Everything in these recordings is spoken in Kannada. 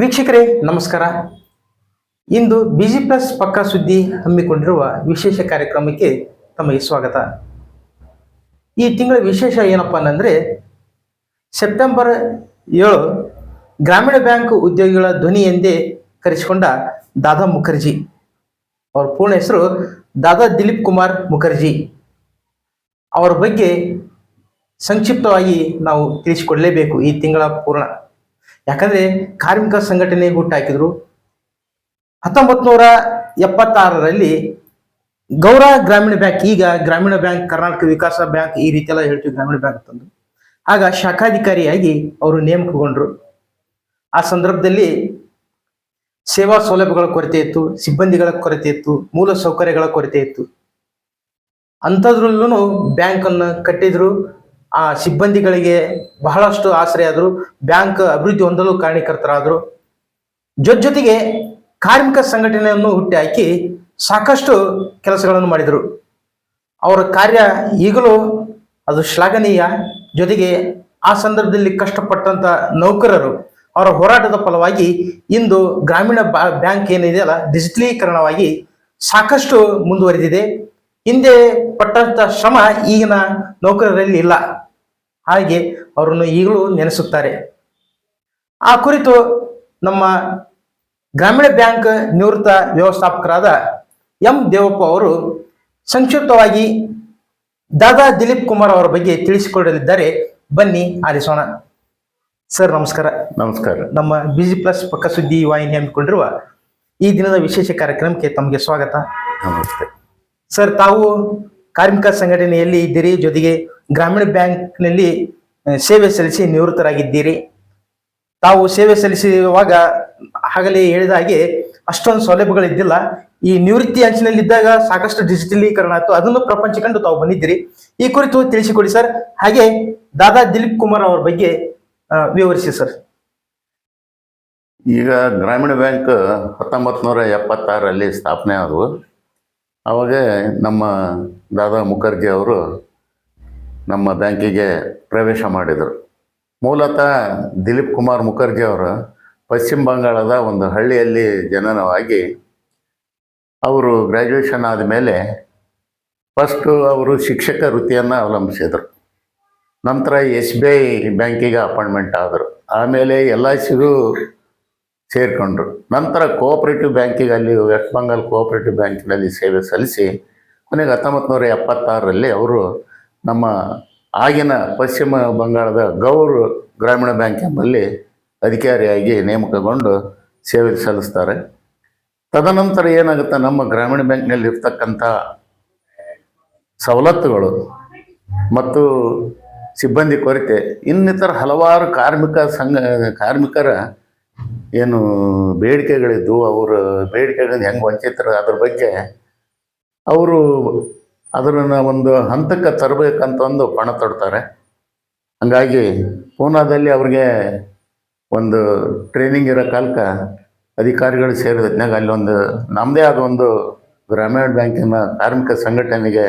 ವೀಕ್ಷಕರೇ, ನಮಸ್ಕಾರ. ಇಂದು ಬಿಜಿ ಪ್ಲಸ್ ಪಕ್ಕ ಸುದ್ದಿ ಹಮ್ಮಿಕೊಂಡಿರುವ ವಿಶೇಷ ಕಾರ್ಯಕ್ರಮಕ್ಕೆ ತಮಗೆ ಸ್ವಾಗತ. ಈ ತಿಂಗಳ ವಿಶೇಷ ಏನಪ್ಪ ಅಂದರೆ ಸೆಪ್ಟೆಂಬರ್ ಏಳು ಗ್ರಾಮೀಣ ಬ್ಯಾಂಕ್ ಉದ್ಯೋಗಿಗಳ ಧ್ವನಿ ಎಂದೇ ಕರೆಸಿಕೊಂಡ ದಾದಾ ಮುಖರ್ಜಿ. ಅವರ ಪೂರ್ಣ ಹೆಸರು ದಾದಾ ದಿಲೀಪ್ ಕುಮಾರ್ ಮುಖರ್ಜಿ. ಅವರ ಬಗ್ಗೆ ಸಂಕ್ಷಿಪ್ತವಾಗಿ ನಾವು ತಿಳಿಸಿಕೊಡಲೇಬೇಕು ಈ ತಿಂಗಳ ಪೂರ್ಣ. ಯಾಕಂದ್ರೆ ಕಾರ್ಮಿಕ ಸಂಘಟನೆ ಹುಟ್ಟಾಕಿದ್ರು ಹತ್ತೊಂಬತ್ ನೂರ ಎಪ್ಪತ್ತಾರರಲ್ಲಿ ಗೌರ ಗ್ರಾಮೀಣ ಬ್ಯಾಂಕ್, ಈಗ ಗ್ರಾಮೀಣ ಬ್ಯಾಂಕ್, ಕರ್ನಾಟಕ ವಿಕಾಸ ಬ್ಯಾಂಕ್ ಈ ರೀತಿ ಎಲ್ಲ ಹೇಳ್ತೀವಿ, ಗ್ರಾಮೀಣ ಬ್ಯಾಂಕ್ ತಂದು ಆಗ ಶಾಖಾಧಿಕಾರಿಯಾಗಿ ಅವರು ನೇಮಕಗೊಂಡ್ರು ಆ ಸಂದರ್ಭದಲ್ಲಿ ಸೇವಾ ಸೌಲಭ್ಯಗಳ ಕೊರತೆ ಇತ್ತು, ಸಿಬ್ಬಂದಿಗಳ ಕೊರತೆ ಇತ್ತು ಮೂಲ ಸೌಕರ್ಯಗಳ ಕೊರತೆ ಇತ್ತು. ಅಂಥದ್ರಲ್ಲೂ ಬ್ಯಾಂಕನ್ನು ಕಟ್ಟಿದ್ರು. ಆ ಸಿಬ್ಬಂದಿಗಳಿಗೆ ಬಹಳಷ್ಟು ಆಸರೆ ಆದರು, ಬ್ಯಾಂಕ್ ಅಭಿವೃದ್ಧಿ ಹೊಂದಲು ಕಾರಣೀಕರ್ತರಾದರು. ಜೊತೆ ಜೊತೆಗೆ ಕಾರ್ಮಿಕ ಸಂಘಟನೆಯನ್ನು ಹುಟ್ಟಿ ಹಾಕಿ ಸಾಕಷ್ಟು ಕೆಲಸಗಳನ್ನು ಮಾಡಿದರು. ಅವರ ಕಾರ್ಯ ಈಗಲೂ ಅದು ಶ್ಲಾಘನೀಯ. ಜೊತೆಗೆ ಆ ಸಂದರ್ಭದಲ್ಲಿ ಕಷ್ಟಪಟ್ಟಂತ ನೌಕರರು ಅವರ ಹೋರಾಟದ ಫಲವಾಗಿ ಇಂದು ಗ್ರಾಮೀಣ ಬ್ಯಾಂಕ್ ಏನಿದೆಯಲ್ಲ ಡಿಜಿಟಲೀಕರಣವಾಗಿ ಸಾಕಷ್ಟು ಮುಂದುವರೆದಿದೆ. ಹಿಂದೆ ಪಟ್ಟಂತ ಶ್ರಮ ಈಗಿನ ನೌಕರರಲ್ಲಿ ಇಲ್ಲ. ಹಾಗೆ ಅವರನ್ನು ಈಗಲೂ ನೆನೆಸುತ್ತಾರೆ. ಆ ಕುರಿತು ನಮ್ಮ ಗ್ರಾಮೀಣ ಬ್ಯಾಂಕ್ ನಿವೃತ್ತ ವ್ಯವಸ್ಥಾಪಕರಾದ ಎಂ ದೇವಪ್ಪ ಅವರು ಸಂಕ್ಷಿಪ್ತವಾಗಿ ದಾದಾ ದಿಲೀಪ್ ಕುಮಾರ್ ಅವರ ಬಗ್ಗೆ ತಿಳಿಸಿಕೊಡಲಿದ್ದಾರೆ. ಬನ್ನಿ ಆಲಿಸೋಣ. ಸರ್ ನಮಸ್ಕಾರ. ನಮಸ್ಕಾರ. ನಮ್ಮ ಬಿಜಿ ಪ್ಲಸ್ ಪಕ್ಕ ಸುದ್ದಿ ವಾಹಿನಿ ಹಮ್ಮಿಕೊಂಡಿರುವ ಈ ದಿನದ ವಿಶೇಷ ಕಾರ್ಯಕ್ರಮಕ್ಕೆ ತಮಗೆ ಸ್ವಾಗತ. ನಮಸ್ತೆ. ಸರ್, ತಾವು ಕಾರ್ಮಿಕ ಸಂಘಟನೆಯಲ್ಲಿ ಇದ್ದೀರಿ, ಜೊತೆಗೆ ಗ್ರಾಮೀಣ ಬ್ಯಾಂಕ್ನಲ್ಲಿ ಸೇವೆ ಸಲ್ಲಿಸಿ ನಿವೃತ್ತರಾಗಿದ್ದೀರಿ. ತಾವು ಸೇವೆ ಸಲ್ಲಿಸುವಾಗ ಆಗಲೇ ಹೇಳಿದ ಹಾಗೆ ಅಷ್ಟೊಂದು ಸೌಲಭ್ಯಗಳಿದ್ದಿಲ್ಲ. ಈ ನಿವೃತ್ತಿ ಅಂಚಿನಲ್ಲಿದ್ದಾಗ ಸಾಕಷ್ಟು ಡಿಜಿಟಲೀಕರಣ ಆಯ್ತು. ಅದನ್ನು ಪ್ರಪಂಚ ಕಂಡು ತಾವು ಬಂದಿದ್ದೀರಿ. ಈ ಕುರಿತು ತಿಳಿಸಿಕೊಡಿ ಸರ್. ಹಾಗೆ ದಾದಾ ದಿಲೀಪ್ ಕುಮಾರ್ ಅವರ ಬಗ್ಗೆ ವಿವರಿಸಿ ಸರ್. ಈಗ ಗ್ರಾಮೀಣ ಬ್ಯಾಂಕ್ ಹತ್ತೊಂಬತ್ತು ನೂರ ಎಪ್ಪತ್ತಾರರಲ್ಲಿ ಸ್ಥಾಪನೆ ಆದವು. ಅವಾಗ ನಮ್ಮ ದಾದಾ ಮುಖರ್ಜಿ ಅವರು ನಮ್ಮ ಬ್ಯಾಂಕಿಗೆ ಪ್ರವೇಶ ಮಾಡಿದರು. ಮೂಲತಃ ದಿಲೀಪ್ ಕುಮಾರ್ ಮುಖರ್ಜಿ ಅವರು ಪಶ್ಚಿಮ ಬಂಗಾಳದ ಒಂದು ಹಳ್ಳಿಯಲ್ಲಿ ಜನನವಾಗಿ ಅವರು ಗ್ರ್ಯಾಜುಯೇಷನ್ ಆದಮೇಲೆ ಫಸ್ಟು ಅವರು ಶಿಕ್ಷಕ ವೃತ್ತಿಯನ್ನು ಅವಲಂಬಿಸಿದರು. ನಂತರ ಎಸ್ ಬಿ ಐ ಬ್ಯಾಂಕಿಗೆ ಅಪಾಯಿಂಟ್ಮೆಂಟ್ ಆದರು. ಆಮೇಲೆ ಎಲ್ ಐ ಸಿಗೂ ಸೇರಿಕೊಂಡ್ರು. ನಂತರ ಕೋಆಪರೇಟಿವ್ ಬ್ಯಾಂಕಿಗೆ ಅಲ್ಲಿ ವೆಸ್ಟ್ ಬಂಗಾಲ್ ಕೋಆಪರೇಟಿವ್ ಬ್ಯಾಂಕಿನಲ್ಲಿ ಸೇವೆ ಸಲ್ಲಿಸಿ, ಕೊನೆಗೆ ಹತ್ತೊಂಬತ್ತು ನೂರ ಎಪ್ಪತ್ತಾರರಲ್ಲಿ ಅವರು ನಮ್ಮ ಆಗಿನ ಪಶ್ಚಿಮ ಬಂಗಾಳದ ಗೌರ್ ಗ್ರಾಮೀಣ ಬ್ಯಾಂಕ್ ಎಂಬಲ್ಲಿ ಅಧಿಕಾರಿಯಾಗಿ ನೇಮಕಗೊಂಡು ಸೇವೆ ಸಲ್ಲಿಸ್ತಾರೆ. ತದನಂತರ ಏನಾಗುತ್ತೆ? ನಮ್ಮ ಗ್ರಾಮೀಣ ಬ್ಯಾಂಕ್ನಲ್ಲಿ ಇರ್ತಕ್ಕಂಥ ಸವಲತ್ತುಗಳು ಮತ್ತು ಸಿಬ್ಬಂದಿ ಕೊರತೆ, ಇನ್ನಿತರ ಹಲವಾರು ಕಾರ್ಮಿಕ ಸಂಘ, ಕಾರ್ಮಿಕರ ಏನು ಬೇಡಿಕೆಗಳಿದ್ದು ಅವರ ಬೇಡಿಕೆಗಳನ್ನು ಹೆಂಗೆ ವಂಚಿತರು ಅದ್ರ ಬಗ್ಗೆ ಅವರು ಅದನ್ನು ಒಂದು ಹಂತಕ್ಕೆ ತರಬೇಕಂತಂದು ಪಣ ತೊಡ್ತಾರೆ. ಹಂಗಾಗಿ ಪೂನಾದಲ್ಲಿ ಅವ್ರಿಗೆ ಒಂದು ಟ್ರೈನಿಂಗ್ ಇರೋ ಕಾಲಕ್ಕೆ ಅಧಿಕಾರಿಗಳು ಸೇರಿದಾಗ ಅಲ್ಲೊಂದು ನಮ್ಮದೇ ಆದ ಒಂದು ಗ್ರಾಮೀಣ ಬ್ಯಾಂಕಿನ ಕಾರ್ಮಿಕ ಸಂಘಟನೆಗೆ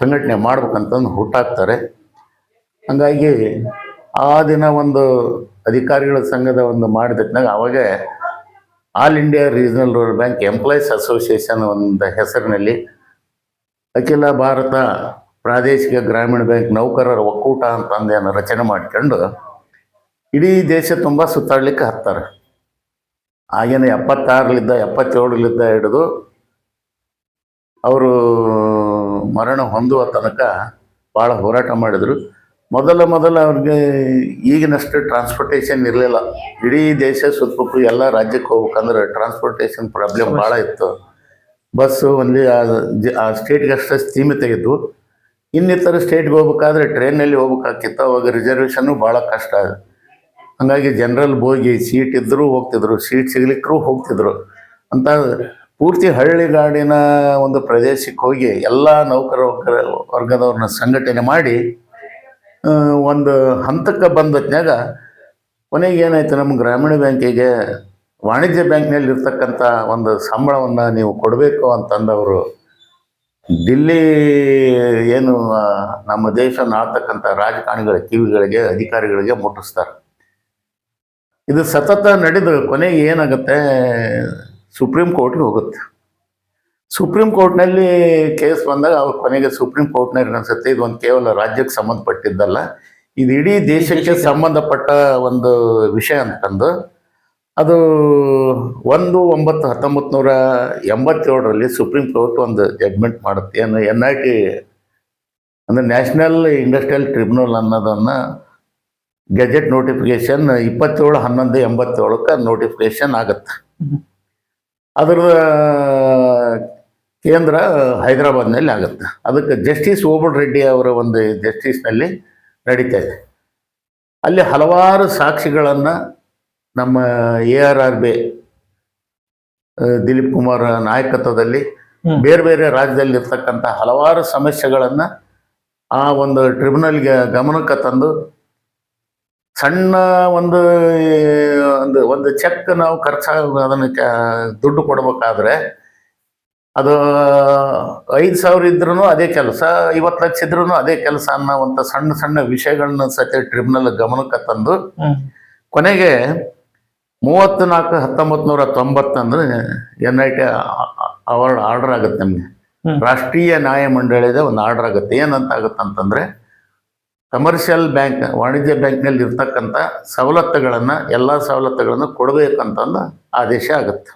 ಸಂಘಟನೆ ಮಾಡ್ಬೇಕಂತಂದು ಹುಟ್ಟಾಕ್ತಾರೆ. ಹಂಗಾಗಿ ಆ ದಿನ ಒಂದು ಅಧಿಕಾರಿಗಳ ಸಂಘದ ಒಂದು ಮಾಡಿದಾಗ ಅವಾಗ all India regional rural bank employees association ಒಂದು ಹೆಸರಿನಲ್ಲಿ ಅಖಿಲ ಭಾರತ ಪ್ರಾದೇಶಿಕ ಗ್ರಾಮೀಣ ಬ್ಯಾಂಕ್ ನೌಕರರ ಒಕ್ಕೂಟ ಅಂತ ಅಂದೇನು ರಚನೆ ಮಾಡ್ಕೊಂಡು ಇಡೀ ದೇಶ ತುಂಬ ಸುತ್ತಾಡ್ಲಿಕ್ಕೆ ಹತ್ತಾರೆ. ಆಗಿನ ಎಪ್ಪತ್ತಾರಲಿದ್ದ ಎಪ್ಪತ್ತೇಳಲಿದ್ದ ಹಿಡಿದು ಅವರು ಮರಣ ಹೊಂದುವ ತನಕ ಭಾಳ ಹೋರಾಟ ಮಾಡಿದರು. ಮೊದಲ ಮೊದಲ ಅವ್ರಿಗೆ ಈಗಿನಷ್ಟು ಟ್ರಾನ್ಸ್ಪೋರ್ಟೇಷನ್ ಇರಲಿಲ್ಲ. ಇಡೀ ದೇಶ ಸುತ್ತಬೇಕು ಎಲ್ಲ ರಾಜ್ಯಕ್ಕೆ ಹೋಗ್ಬೇಕಂದ್ರೆ ಟ್ರಾನ್ಸ್ಪೋರ್ಟೇಷನ್ ಪ್ರಾಬ್ಲಮ್ ಭಾಳ ಇತ್ತು. ಬಸ್ಸು ಒಂದು ಆ ಸ್ಟೇಟ್ಗಷ್ಟೇ ಸೀಮಿತ ಇದ್ವು. ಇನ್ನಿತರ ಸ್ಟೇಟ್ಗೆ ಹೋಗ್ಬೇಕಾದ್ರೆ ಟ್ರೈನಲ್ಲಿ ಹೋಗ್ಬೇಕಾಗಿತ್ತು. ಅವಾಗ ರಿಸರ್ವೇಷನ್ನು ಭಾಳ ಕಷ್ಟ. ಹಂಗಾಗಿ ಜನರಲ್ ಬೋಗಿ ಸೀಟ್ ಇದ್ದರೂ ಹೋಗ್ತಿದ್ರು. ಸೀಟ್ ಸಿಗ್ಲಿಕ್ಕೂ ಹೋಗ್ತಿದ್ರು. ಅಂತ ಪೂರ್ತಿ ಹಳ್ಳಿಗಾಡಿನ ಒಂದು ಪ್ರದೇಶಕ್ಕೆ ಹೋಗಿ ಎಲ್ಲ ನೌಕರ ವರ್ಗ- ವರ್ಗದವ್ರನ್ನ ಸಂಘಟನೆ ಮಾಡಿ ಒಂದು ಹಂತಕ್ಕೆ ಬಂದತ್ನಾಗ ಕೊನೆಗೆ ಏನಾಯಿತು ನಮ್ಮ ಗ್ರಾಮೀಣ ಬ್ಯಾಂಕಿಗೆ ವಾಣಿಜ್ಯ ಬ್ಯಾಂಕ್ನಲ್ಲಿ ಇರ್ತಕ್ಕಂಥ ಒಂದು ಸಂಬಳವನ್ನು ನೀವು ಕೊಡಬೇಕು ಅಂತಂದವರು ದಿಲ್ಲಿ ಏನು ನಮ್ಮ ದೇಶ ಆಡ್ತಕ್ಕಂಥ ರಾಜಕಾರಣಿಗಳ ಕಿವಿಗಳಿಗೆ, ಅಧಿಕಾರಿಗಳಿಗೆ ಮುಟ್ಟಿಸ್ತಾರೆ. ಇದು ಸತತ ನಡೆದು ಕೊನೆಗೆ ಏನಾಗುತ್ತೆ, ಸುಪ್ರೀಂ ಕೋರ್ಟ್ಗೆ ಹೋಗುತ್ತೆ. ಸುಪ್ರೀಂ ಕೋರ್ಟ್ನಲ್ಲಿ ಕೇಸ್ ಬಂದಾಗ ಅವ್ರು ಕೊನೆಗೆ ಸುಪ್ರೀಂ ಕೋರ್ಟ್ನಲ್ಲಿ ಅನ್ಸುತ್ತೆ ಇದು ಒಂದು ಕೇವಲ ರಾಜ್ಯಕ್ಕೆ ಸಂಬಂಧಪಟ್ಟಿದ್ದಲ್ಲ. ಇದು ಇಡೀ ದೇಶಕ್ಕೆ ಸಂಬಂಧಪಟ್ಟ ಒಂದು ವಿಷಯ ಅಂತಂದು. ಅದು ಒಂದು ಒಂಬತ್ತು ಹತ್ತೊಂಬತ್ತು ನೂರ ಎಂಬತ್ತೇಳರಲ್ಲಿ ಸುಪ್ರೀಂ ಕೋರ್ಟ್ ಒಂದು ಜಡ್ಮೆಂಟ್ ಮಾಡುತ್ತೆ. ಏನು ಎನ್ ಐ ಟಿ ಅಂದರೆ ನ್ಯಾಷನಲ್ ಇಂಡಸ್ಟ್ರಿಯಲ್ ಟ್ರಿಬ್ಯುನಲ್ ಅನ್ನೋದನ್ನು ಗೆಜೆಟ್ ನೋಟಿಫಿಕೇಶನ್ ಇಪ್ಪತ್ತೇಳು ಹನ್ನೊಂದು ಎಂಬತ್ತೇಳಕ್ಕೆ ನೋಟಿಫಿಕೇಶನ್ ಆಗುತ್ತೆ. ಅದರ ಕೇಂದ್ರ ಹೈದರಾಬಾದ್ನಲ್ಲಿ ಆಗುತ್ತೆ. ಅದಕ್ಕೆ ಜಸ್ಟಿಸ್ ಓಬಳ್ ರೆಡ್ಡಿ ಅವರ ಒಂದು ಜಸ್ಟಿಸ್ನಲ್ಲಿ ನಡೀತಾ ಇದೆ. ಅಲ್ಲಿ ಹಲವಾರು ಸಾಕ್ಷಿಗಳನ್ನು ನಮ್ಮ A R R B Dilip Kumar ನಾಯಕತ್ವದಲ್ಲಿ ಬೇರೆ ಬೇರೆ ರಾಜ್ಯದಲ್ಲಿ ಇರ್ತಕ್ಕಂಥ ಹಲವಾರು ಸಮಸ್ಯೆಗಳನ್ನು ಆ ಒಂದು ಟ್ರಿಬ್ಯುನಲ್ಗೆ ಗಮನಕ್ಕೆ ತಂದು ಸಣ್ಣ ಒಂದು ಒಂದು ಒಂದು ಚೆಕ್ ನಾವು ಖರ್ಚಾಗ ಅದನ್ನು ದುಡ್ಡು ಕೊಡ್ಬೇಕಾದ್ರೆ ಅದು ಐದು ಸಾವಿರ ಇದ್ರೂ ಅದೇ ಕೆಲಸ ಐವತ್ತು ಲಕ್ಷ ಇದ್ರೂ ಅದೇ ಕೆಲಸ ಅನ್ನೋವಂಥ ಸಣ್ಣ ಸಣ್ಣ ವಿಷಯಗಳನ್ನ ಸತ್ಯ ಟ್ರಿಬ್ಯುನಲ್ ಗಮನಕ್ಕೆ ತಂದು ಕೊನೆಗೆ ಮೂವತ್ತು ನಾಲ್ಕು ಹತ್ತೊಂಬತ್ತು ನೂರ ತೊಂಬತ್ತಂದ್ರೆ N I T award order ಆಗುತ್ತೆ ನಮಗೆ. ರಾಷ್ಟ್ರೀಯ ನ್ಯಾಯ ಮಂಡಳಿದ ಒಂದು ಆರ್ಡರ್ ಆಗುತ್ತೆ. ಏನಂತ ಆಗುತ್ತೆ ಅಂತಂದ್ರೆ ಕಮರ್ಷಿಯಲ್ ಬ್ಯಾಂಕ್ ವಾಣಿಜ್ಯ ಬ್ಯಾಂಕ್ನಲ್ಲಿ ಇರ್ತಕ್ಕಂಥ ಸವಲತ್ತುಗಳನ್ನು ಎಲ್ಲ ಸವಲತ್ತುಗಳನ್ನು ಕೊಡಬೇಕಂತಂದು ಆದೇಶ ಆಗುತ್ತೆ.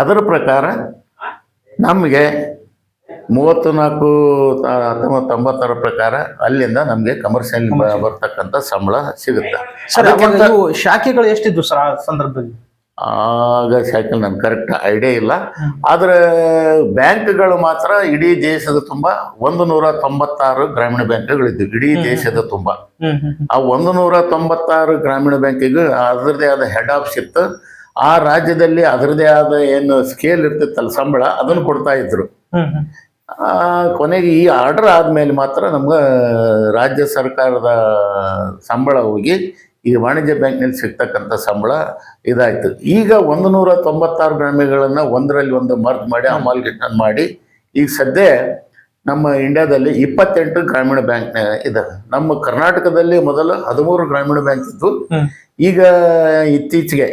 ಅದರ ಪ್ರಕಾರ ನಮಗೆ ಮೂವತ್ತು ನಾಲ್ಕು ಹತ್ತೊಂಬತ್ತು ತೊಂಬತ್ತರ ಪ್ರಕಾರ ಅಲ್ಲಿಂದ ನಮಗೆ ಕಮರ್ಷಿಯಲ್ ಬರ್ತಕ್ಕಂಥ ಸಂಬಳ ಸಿಗುತ್ತೆ? ಶಾಖೆಗಳು ಎಷ್ಟಿದ್ವು ಸರ್ ಆ ಸಂದರ್ಭದಲ್ಲಿ? ಆಗ ಶಾಖೆ ನನ್ಗೆ ಕರೆಕ್ಟ್ ಐಡಿಯಾ ಇಲ್ಲ. ಆದರೆ ಬ್ಯಾಂಕ್ಗಳು ಮಾತ್ರ ಇಡೀ ದೇಶದ ತುಂಬ ಒಂದು ನೂರ ತೊಂಬತ್ತಾರು ಗ್ರಾಮೀಣ ಬ್ಯಾಂಕ್ಗಳಿದ್ವು ಇಡೀ. ದೇಶದ ತುಂಬ. ಆ ಒಂದು ನೂರ ತೊಂಬತ್ತಾರು ಗ್ರಾಮೀಣ ಬ್ಯಾಂಕಿಗೆ ಅದರದೇ ಆದ ಹೆಡ್ ಆಫೀಸ್ ಇತ್ತು. ಆ ರಾಜ್ಯದಲ್ಲಿ ಅದರದೇ ಆದ ಏನು ಸ್ಕೇಲ್ ಇರ್ತಿತ್ತಲ್ಲ ಸಂಬಳ ಅದನ್ನು ಕೊಡ್ತಾ ಇದ್ರು. ಆ, ಕೊನೆಗೆ ಈ ಆರ್ಡರ್ ಆದಮೇಲೆ ಮಾತ್ರ ನಮ್ಗೆ ರಾಜ್ಯ ಸರ್ಕಾರದ ಸಂಬಳ ಹೋಗಿ ಈ ವಾಣಿಜ್ಯ ಬ್ಯಾಂಕ್ನಲ್ಲಿ ಸಿಗ್ತಕ್ಕಂಥ ಸಂಬಳ ಇದಾಯಿತು. ಈಗ ಒಂದು ನೂರ ತೊಂಬತ್ತಾರು ಗ್ರಾಮಗಳನ್ನು ಒಂದರಲ್ಲಿ ಒಂದು ಮರ್ಜ್ ಮಾಡಿ ಅಮಾಲ್ಗೇಷನ್ ಮಾಡಿ ಈಗ ಸದ್ಯ ನಮ್ಮ ಇಂಡಿಯಾದಲ್ಲಿ ಇಪ್ಪತ್ತೆಂಟು ಗ್ರಾಮೀಣ ಬ್ಯಾಂಕ್ ಇದೆ. ನಮ್ಮ ಕರ್ನಾಟಕದಲ್ಲಿ ಮೊದಲು ಹದಿಮೂರು ಗ್ರಾಮೀಣ ಬ್ಯಾಂಕ್ ಇತ್ತು. ಈಗ ಇತ್ತೀಚೆಗೆ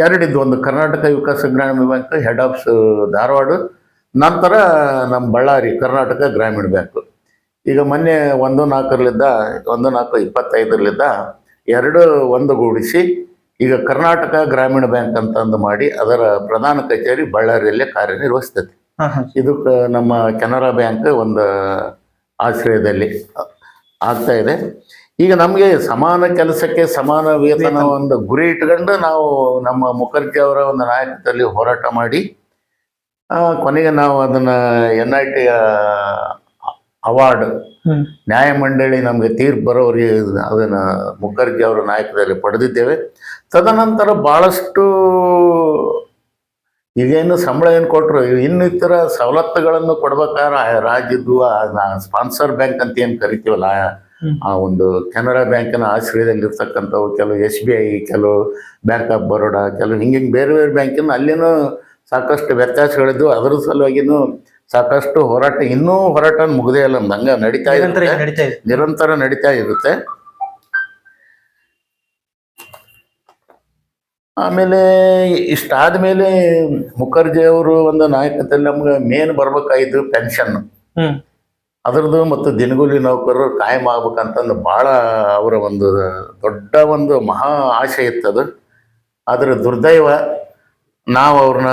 ಎರಡಿದ್ದು ಒಂದು Karnataka Vikas Grameena bank head offs Dharwad ನಂತರ ನಮ್ಮ ಬಳ್ಳಾರಿ ಕರ್ನಾಟಕ ಗ್ರಾಮೀಣ ಬ್ಯಾಂಕು. ಈಗ ಮೊನ್ನೆ ಒಂದು ನಾಲ್ಕರಲ್ಲಿದ್ದ ಒಂದು ನಾಲ್ಕು ಇಪ್ಪತ್ತೈದರಲ್ಲಿದ್ದ ಎರಡು ಒಂದುಗೂಡಿಸಿ ಈಗ ಕರ್ನಾಟಕ ಗ್ರಾಮೀಣ ಬ್ಯಾಂಕ್ ಅಂತಂದು ಮಾಡಿ ಅದರ ಪ್ರಧಾನ ಕಚೇರಿ ಬಳ್ಳಾರಿಯಲ್ಲೇ ಕಾರ್ಯನಿರ್ವಹಿಸ್ತದೆ. ಇದು ನಮ್ಮ ಕೆನರಾ ಬ್ಯಾಂಕ್ ಒಂದು ಆಶ್ರಯದಲ್ಲಿ ಆಗ್ತಾ ಇದೆ. ಈಗ ನಮಗೆ ಸಮಾನ ಕೆಲಸಕ್ಕೆ ಸಮಾನ ವೇತನ. ಒಂದು ಗುರಿ ಇಟ್ಕೊಂಡು ನಾವು ನಮ್ಮ ಮುಖರ್ಜಿ ಅವರ ಒಂದು ನಾಯಕತ್ವದಲ್ಲಿ ಹೋರಾಟ ಮಾಡಿ ಕೊನೆಗೆ ನಾವು ಅದನ್ನು ಎನ್ ಐ ಟಿ ಅವಾರ್ಡ್. ನ್ಯಾಯಮಂಡಳಿ ನಮಗೆ ತೀರ್ಪು ಬರೋರಿಗೆ ಅದನ್ನು ಮುಖರ್ಜಿ ಅವರ ನಾಯಕದಲ್ಲಿ ಪಡೆದಿದ್ದೇವೆ ತದನಂತರ ಭಾಳಷ್ಟು ಈಗೇನು ಸಂಬಳ ಏನು ಕೊಟ್ಟರು ಇನ್ನಿತರ ಸವಲತ್ತುಗಳನ್ನು ಕೊಡ್ಬೇಕಾದ್ರೆ ರಾಜ್ಯದ್ದು ಸ್ಪಾನ್ಸರ್ ಬ್ಯಾಂಕ್ ಅಂತ ಏನು ಕರಿತೀವಲ್ಲ ಆ- ಒಂದು ಕೆನರಾ ಬ್ಯಾಂಕಿನ ಆಶ್ರಯದಲ್ಲಿರ್ತಕ್ಕಂಥವು ಕೆಲವು ಎಸ್ ಬಿ ಐ ಕೆಲವು ಬ್ಯಾಂಕ್ ಆಫ್ ಬರೋಡಾ ಕೆಲವು ಹಿಂಗೆ ಹಿಂಗೆ ಬೇರೆ ಬೇರೆ ಬ್ಯಾಂಕಿನ ಅಲ್ಲಿನೂ ಸಾಕಷ್ಟು ವ್ಯತ್ಯಾಸಗಳಿದ್ದು ಅದರ ಸಲುವಾಗಿನೂ ಸಾಕಷ್ಟು ಹೋರಾಟ ಇನ್ನೂ ಹೋರಾಟ ಮುಗದೇ ಇಲ್ಲ ಹಂಗ ನಡೀತಾ ಇರುತ್ತೆ. ಇದೆ. ನಿರಂತರ ನಡೀತಾ ಇರುತ್ತೆ. ಆಮೇಲೆ ಇಷ್ಟಾದ ಮೇಲೆ ಮುಖರ್ಜಿ ಅವರು ಒಂದು ನಾಯಕತ್ವದಲ್ಲಿ ನಮ್ಗೆ ಮೇನ್ ಬರ್ಬೇಕಾಗಿದ್ದು ಪೆನ್ಷನ್. ಅದರದ್ದು ಮತ್ತು ದಿನಗೂಲಿ ನೌಕರರು ಕಾಯಂ ಆಗ್ಬೇಕಂತಂದು ಭಾಳ ಅವರ ಒಂದು ದೊಡ್ಡ ಒಂದು ಮಹಾ ಆಶೆ ಇತ್ತದು ಆದರೆ ದುರ್ದೈವ ನಾವು ಅವ್ರನ್ನ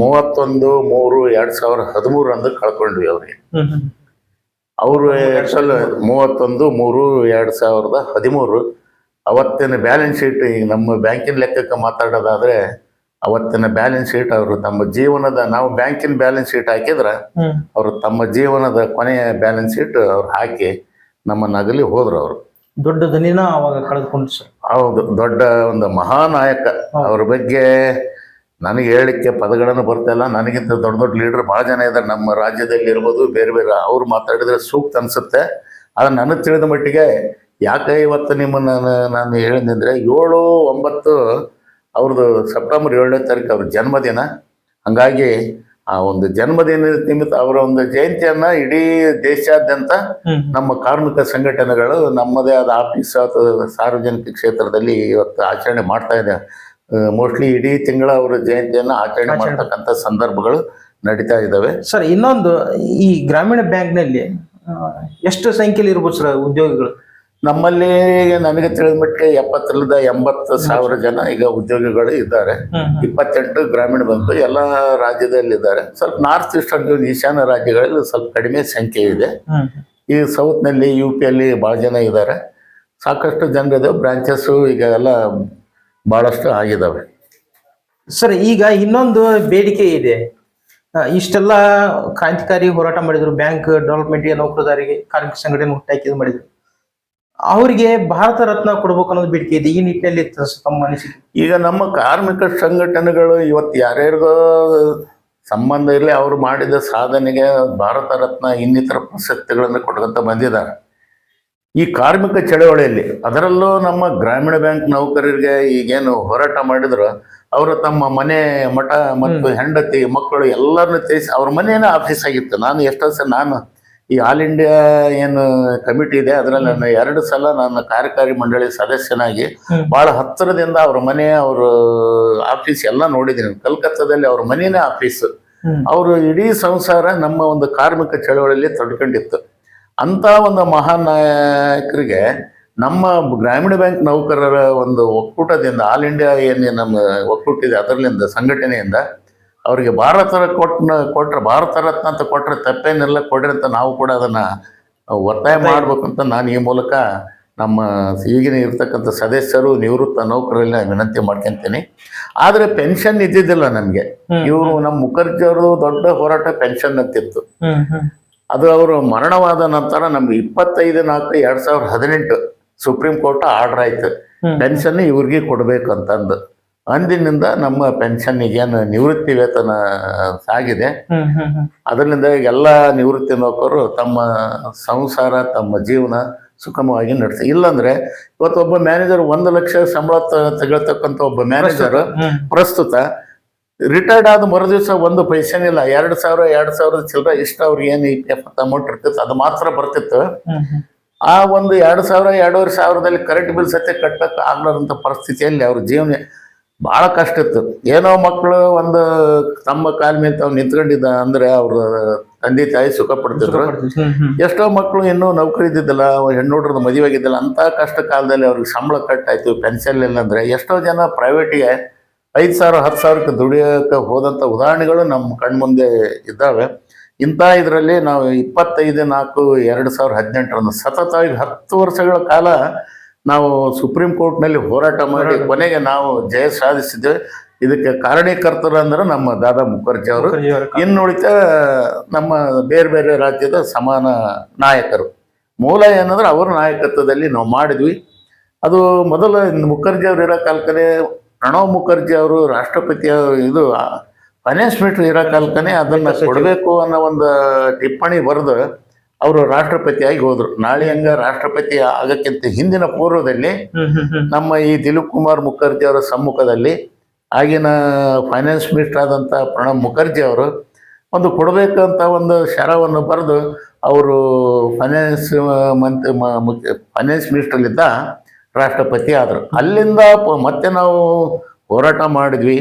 ಮೂವತ್ತೊಂದು ಮೂರು ಎರಡು ಸಾವಿರ ಹದಿಮೂರಂದು ಕಳ್ಕೊಂಡ್ವಿ ಅವ್ರಿಗೆ. ಅವರು ಎರಡು ಅವರು ಆ್ಯಕ್ಚುಲ್ ಮೂವತ್ತೊಂದು ಮೂರು ಎರಡು ಸಾವಿರದ ಹದಿಮೂರು. ಅವತ್ತಿನ ಬ್ಯಾಲೆನ್ಸ್ ಶೀಟ್ ಈಗ ನಮ್ಮ ಬ್ಯಾಂಕಿನ ಲೆಕ್ಕಕ್ಕೆ ಮಾತಾಡೋದಾದರೆ ಅವತ್ತಿನ ಬ್ಯಾಲೆನ್ಸ್ ಶೀಟ್ ಅವರು ತಮ್ಮ ಜೀವನದ ನಾವು ಬ್ಯಾಂಕಿನ ಬ್ಯಾಲೆನ್ಸ್ ಶೀಟ್ ಹಾಕಿದ್ರೆ ಅವರು ತಮ್ಮ ಜೀವನದ ಕೊನೆಯ ಬ್ಯಾಲೆನ್ಸ್ ಶೀಟ್ ಅವ್ರು ಹಾಕಿ ನಮ್ಮ ನಗಲಿ ಹೋದ್ರು ಅವರು. ದೊಡ್ಡ ದನಿನ ಅವಾಗ ಕಳೆದುಕೊಂಡು ಸರ್. ಹೌದು ದೊಡ್ಡ ಒಂದು ಮಹಾನಾಯಕ. ಅವ್ರ ಬಗ್ಗೆ ನನಗೆ ಹೇಳಲಿಕ್ಕೆ ಪದಗಳನ್ನು ಇಲ್ಲ. ನನಗಿಂತ ದೊಡ್ಡ ದೊಡ್ಡ ಲೀಡರ್ ಭಾಳ ಜನ ಇದ್ದಾರೆ ನಮ್ಮ ರಾಜ್ಯದಲ್ಲಿ ಇರ್ಬೋದು ಬೇರೆ ಬೇರೆ ಅವ್ರು ಮಾತಾಡಿದ್ರೆ ಸೂಕ್ತ ಅನಿಸುತ್ತೆ. ಆದರೆ ನನಗೆ ತಿಳಿದ ಮಟ್ಟಿಗೆ ಯಾಕೆ ಇವತ್ತು ನಿಮ್ಮನ್ನು ನಾನು ನಾನು ಹೇಳಿದ್ರೆ ಏಳು ಒಂಬತ್ತು ಅವ್ರದ್ದು ಸೆಪ್ಟೆಂಬರ್ ಏಳನೇ ತಾರೀಕು ಅವ್ರ ಜನ್ಮದಿನ. ಹಾಗಾಗಿ ಆ ಒಂದು ಜನ್ಮದಿನ ನಿಮಿತ್ತ ಅವರ ಒಂದು ಜಯಂತಿಯನ್ನ ಇಡೀ ದೇಶಾದ್ಯಂತ ನಮ್ಮ ಕಾರ್ಮಿಕ ಸಂಘಟನೆಗಳು ನಮ್ಮದೇ ಆದ ಆಫೀಸ್ ಅಥವಾ ಸಾರ್ವಜನಿಕ ಕ್ಷೇತ್ರದಲ್ಲಿ ಇವತ್ತು ಆಚರಣೆ ಮಾಡ್ತಾ ಇದೆ. ಮೋಸ್ಟ್ಲಿ ಇಡೀ ತಿಂಗಳ ಅವರ ಜಯಂತಿಯನ್ನ ಆಚರಣೆ. ಮಾಡ್ತಕ್ಕಂಥ ಸಂದರ್ಭಗಳು ನಡೀತಾ ಇದ್ದಾವೆ ಸರ್ ಇನ್ನೊಂದು ಈ ಗ್ರಾಮೀಣ ಬ್ಯಾಂಕ್ನಲ್ಲಿ ಎಷ್ಟು ಸಂಖ್ಯೆಯಲ್ಲಿ ಇರ್ಬೋದು ಸರ್ ಉದ್ಯೋಗಿಗಳು? ನಮ್ಮಲ್ಲಿ ನನಗೆ ತಿಳಿದ ಮಟ್ಟಿಗೆ ಎಪ್ಪತ್ತರಿಂದ ಎಂಬತ್ತು ಸಾವಿರ ಜನ ಈಗ ಉದ್ಯೋಗಿಗಳು ಇದ್ದಾರೆ. ಇಪ್ಪತ್ತೆಂಟು ಗ್ರಾಮೀಣ ಬಂದು ಎಲ್ಲ ರಾಜ್ಯದಲ್ಲಿ ಇದ್ದಾರೆ ಸ್ವಲ್ಪ ನಾರ್ತ್ ಈಸ್ಟರ್ನ್ ಈಶಾನ್ಯ ರಾಜ್ಯಗಳಲ್ಲಿ ಸ್ವಲ್ಪ ಕಡಿಮೆ ಸಂಖ್ಯೆ ಇದೆ. ಈ ಸೌತ್ನಲ್ಲಿ ಯು ಪಿಯಲ್ಲಿ ಭಾಳ ಜನ ಇದ್ದಾರೆ. ಸಾಕಷ್ಟು ಜನರಿದೆ ಬ್ರಾಂಚಸ್ಸು ಈಗ ಎಲ್ಲ ಭಾಳಷ್ಟು ಆಗಿದ್ದಾವೆ ಸರ್ ಈಗ ಇನ್ನೊಂದು ಬೇಡಿಕೆ ಇದೆ. ಇಷ್ಟೆಲ್ಲ ಕ್ರಾಂತಿಕಾರಿ ಹೋರಾಟ ಮಾಡಿದ್ರು ಬ್ಯಾಂಕ್ ಡೆವಲಪ್ಮೆಂಟ್ಗೆ ನೌಕರದಾರಿಗೆ ಕಾರ್ಮಿಕ ಸಂಘಟನೆ ಹುಟ್ಟಾಕಿದ್ರು ಮಾಡಿದ್ರು. ಅವರಿಗೆ ಭಾರತ ರತ್ನ ಕೊಡ್ಬೇಕು ಅನ್ನೋದು ಬೇಡಿಕೆ ಇದೆ. ಈ ನಿಟ್ಟಿನಲ್ಲಿ ತಮ್ಮ ಅನಿಸಿಕೆ. ಈಗ ನಮ್ಮ ಕಾರ್ಮಿಕ ಸಂಘಟನೆಗಳು ಇವತ್ತು ಯಾರ್ಯಾರಿಗೋ ಸಂಬಂಧ ಇರಲಿ ಅವರು ಮಾಡಿದ ಸಾಧನೆಗೆ ಭಾರತ ರತ್ನ ಇನ್ನಿತರ ಪ್ರಶಸ್ತಿಗಳನ್ನು ಕೊಡ್ಕೊಂತ ಬಂದಿದ್ದಾರೆ. ಈ ಕಾರ್ಮಿಕ ಚಳವಳಿಯಲ್ಲಿ ಅದರಲ್ಲೂ ನಮ್ಮ ಗ್ರಾಮೀಣ ಬ್ಯಾಂಕ್ ನೌಕರರಿಗೆ ಈಗೇನು ಹೋರಾಟ ಮಾಡಿದ್ರು ಅವರು ತಮ್ಮ ಮನೆ ಮಠ ಮತ್ತು ಹೆಂಡತಿ ಮಕ್ಕಳು ಎಲ್ಲರನ್ನೂ ತಿಳಿಸಿ ಅವ್ರ ಮನೆಯೇ ಆಫೀಸ್ ಆಗಿತ್ತು. ನಾನು ಎಷ್ಟೊಂದು ಸಲ ನಾನು ಈ ಆಲ್ ಇಂಡಿಯಾ ಏನು ಕಮಿಟಿ ಇದೆ ಅದರಲ್ಲಿ ನಾನು ಎರಡು ಸಲ ನನ್ನ ಕಾರ್ಯಕಾರಿ ಮಂಡಳಿ ಸದಸ್ಯನಾಗಿ. ಬಹಳ ಹತ್ತಿರದಿಂದ ಅವ್ರ ಮನೆ ಅವ್ರ ಆಫೀಸ್ ಎಲ್ಲ ನೋಡಿದ್ದೀನಿ ಕಲ್ಕತ್ತಾದಲ್ಲಿ ಅವ್ರ ಮನೆಯೇ ಆಫೀಸ್. ಅವರು ಇಡೀ ಸಂಸಾರ ನಮ್ಮ ಒಂದು ಕಾರ್ಮಿಕ ಚಳವಳಿಯಲ್ಲಿ ತಡ್ಕೊಂಡಿತ್ತು ಅಂತ ಒಂದು ಮಹಾನ್ ನಾಯಕರಿಗೆ ನಮ್ಮ ಗ್ರಾಮೀಣ ಬ್ಯಾಂಕ್ ನೌಕರರ ಒಂದು ಒಕ್ಕೂಟದಿಂದ ಆಲ್ ಇಂಡಿಯಾ ಏನು ನಮ್ಮ ಒಕ್ಕೂಟ ಇದೆ ಅದರಲ್ಲಿಂದ ಸಂಘಟನೆಯಿಂದ ಅವರಿಗೆ ಭಾರತ ಕೊಟ್ಟ ಕೊಟ್ಟರೆ ಭಾರತ ರತ್ನ ಅಂತ ಕೊಟ್ಟರೆ ತಪ್ಪೇನೆಲ್ಲ ಕೊಡ್ರಿ ಅಂತ ನಾವು ಕೂಡ ಅದನ್ನ ಒತ್ತಾಯ ಮಾಡಬೇಕು ಅಂತ ನಾನು ಈ ಮೂಲಕ ನಮ್ಮ ಈಗಿನ ಇರ್ತಕ್ಕಂಥ ಸದಸ್ಯರು ನಿವೃತ್ತ ನೌಕರರಲ್ಲಿ ನಾನು ವಿನಂತಿ ಮಾಡ್ಕೊಂತೀನಿ. ಆದರೆ ಪೆನ್ಷನ್ ಇದ್ದಿದ್ದಿಲ್ಲ ನಮಗೆ. ಇವರು ನಮ್ಮ ಮುಖರ್ಜಿ ಅವರು ದೊಡ್ಡ ಹೋರಾಟ ಪೆನ್ಷನ್ ಅಂತಿತ್ತು. ಅದು ಅವರು ಮರಣವಾದ ನಂತರ ನಮ್ಗೆ ಇಪ್ಪತ್ತೈದು ನಾಲ್ಕು ಎರಡ್ ಸಾವಿರದ ಹದಿನೆಂಟು ಸುಪ್ರೀಂ ಕೋರ್ಟ್ ಆರ್ಡರ್ ಆಯ್ತು. ಪೆನ್ಷನ್ ಇವ್ರಿಗೆ ಕೊಡಬೇಕು ಅಂತಂದು. ಅಂದಿನಿಂದ ನಮ್ಮ ಪೆನ್ಷನ್ ಏನು ನಿವೃತ್ತಿ ವೇತನ ಸಾಗಿದೆ. ಅದರಿಂದ ಎಲ್ಲ ನಿವೃತ್ತಿ ನೌಕರರು ತಮ್ಮ ಸಂಸಾರ ತಮ್ಮ ಜೀವನ ಸುಗಮವಾಗಿ ನಡೆಸಿ ಇಲ್ಲಾಂದ್ರೆ ಇವತ್ತು ಒಬ್ಬ ಮ್ಯಾನೇಜರ್ ಒಂದು ಲಕ್ಷ ಸಂಬಳ ತಗೊಳ್ತಕ್ಕಂಥ ಒಬ್ಬ ಮ್ಯಾನೇಜರ್ ಪ್ರಸ್ತುತ ರಿಟೈರ್ಡ್ ಆದ ಮರು ದಿವಸ ಒಂದು ಪೈಸೆನಿಲ್ಲ ಇಲ್ಲ. ಎರಡು ಸಾವಿರ ಎರಡು ಸಾವಿರದ ಚಿಲ್ಲರೆ ಇಷ್ಟ ಅವ್ರಿಗೆ ಏನು ಇ ಪಿ ಎಫ್ ಅಮೌಂಟ್ ಇರ್ತಿತ್ತು. ಅದು ಮಾತ್ರ ಬರ್ತಿತ್ತು. ಆ ಒಂದು ಎರಡು ಸಾವಿರ ಎರಡೂವರೆ ಸಾವಿರದಲ್ಲಿ ಕರೆಂಟ್ ಬಿಲ್ ಸತ್ಯ ಕಟ್ಟಕ್ಕೆ ಆಗ್ಲಾರಂಥ ಪರಿಸ್ಥಿತಿಯಲ್ಲಿ ಅವ್ರ ಜೀವನ ಭಾಳ ಕಷ್ಟ ಇತ್ತು. ಏನೋ ಮಕ್ಕಳು ಒಂದು ತಮ್ಮ ಕಾಲ ಮೇಲೆ ತಾವು ನಿಂತ್ಕೊಂಡಿದ್ದ ಅಂದ್ರೆ ಅವ್ರ ತಂದೆ ತಾಯಿ ಸುಖ ಪಡ್ತಿದ್ರು. ಎಷ್ಟೋ ಮಕ್ಕಳು ಇನ್ನೂ ನೌಕರಿ ಇದ್ದಿದ್ದಿಲ್ಲ ಹೆಣ್ಣು ಮದುವೆ ಆಗಿದ್ದಿಲ್ಲ. ಅಂತ ಕಷ್ಟ ಕಾಲದಲ್ಲಿ ಅವ್ರಿಗೆ ಸಂಬಳ ಕಟ್ಟಾಯ್ತು ಪೆನ್ಷನ್ ಇಲ್ಲ ಅಂದ್ರೆ. ಎಷ್ಟೋ ಜನ ಪ್ರೈವೇಟಿಗೆ ಐದು ಸಾವಿರ ಹತ್ತು ಸಾವಿರಕ್ಕೆ ದುಡಿಯೋಕೆ ಹೋದಂಥ ಉದಾಹರಣೆಗಳು ನಮ್ಮ ಕಣ್ಮುಂದೆ ಇದ್ದಾವೆ. ಇಂಥ ಇದರಲ್ಲಿ ನಾವು ಇಪ್ಪತ್ತೈದು ನಾಲ್ಕು ಎರಡು ಸಾವಿರದ ಹದಿನೆಂಟರಂದು ಸತತವಾಗಿ ಹತ್ತು ವರ್ಷಗಳ ಕಾಲ ನಾವು ಸುಪ್ರೀಂ ಕೋರ್ಟ್ನಲ್ಲಿ ಹೋರಾಟ ಮಾಡಿ ಕೊನೆಗೆ ನಾವು ಜಯ ಸಾಧಿಸಿದ್ದೇವೆ. ಇದಕ್ಕೆ ಕಾರಣೀಕರ್ತರು ಅಂದ್ರೆ ನಮ್ಮ ದಾದಾ ಮುಖರ್ಜಿ ಅವರು. ಇನ್ನುಳಿತ ಇನ್ನು ಉಳಿತ ನಮ್ಮ ಬೇರೆ ಬೇರೆ ರಾಜ್ಯದ ಸಮಾನ ನಾಯಕರು. ಮೂಲ ಏನಂದ್ರೆ ಅವರ ನಾಯಕತ್ವದಲ್ಲಿ ನಾವು ಮಾಡಿದ್ವಿ. ಅದು ಮೊದಲು ಮುಖರ್ಜಿ ಅವರು ಇರೋ ಕಾಲಕ್ಕನೆ ಪ್ರಣವ್ ಮುಖರ್ಜಿ ಅವರು ರಾಷ್ಟ್ರಪತಿ ಅವರು ಇದು ಫೈನಾನ್ಸ್ ಮಿನಿಸ್ಟರ್ ಇರೋ ಕಾಲಕ್ಕನೆ ಅದನ್ನ ಕೊಡಬೇಕು ಅನ್ನೋ ಒಂದು ಟಿಪ್ಪಣಿ ಬರೆದು ಅವರು ರಾಷ್ಟ್ರಪತಿಯಾಗಿ ಹೋದ್ರು. ನಾಳೆ ಹಂಗ ರಾಷ್ಟ್ರಪತಿ ಆಗಕ್ಕಿಂತ ಹಿಂದಿನ ಪೂರ್ವದಲ್ಲಿ ನಮ್ಮ ಈ ದಿಲೀಪ್ ಕುಮಾರ್ ಮುಖರ್ಜಿ ಅವರ ಸಮ್ಮುಖದಲ್ಲಿ ಆಗಿನ ಫೈನಾನ್ಸ್ ಮಿನಿಸ್ಟರ್ ಆದಂತ ಪ್ರಣಬ್ ಮುಖರ್ಜಿ ಅವರು ಒಂದು ಕೊಡಬೇಕಂತ ಒಂದು ಶರವನ್ನು ಬರೆದು ಅವರು ಫೈನಾನ್ಸ್ ಮಂತ್ರಿ ಫೈನಾನ್ಸ್ ಮಿನಿಸ್ಟ್ರಲ್ಲಿದ್ದ ರಾಷ್ಟ್ರಪತಿ ಆದರು. ಅಲ್ಲಿಂದ ಮತ್ತೆ ನಾವು ಹೋರಾಟ ಮಾಡಿದ್ವಿ.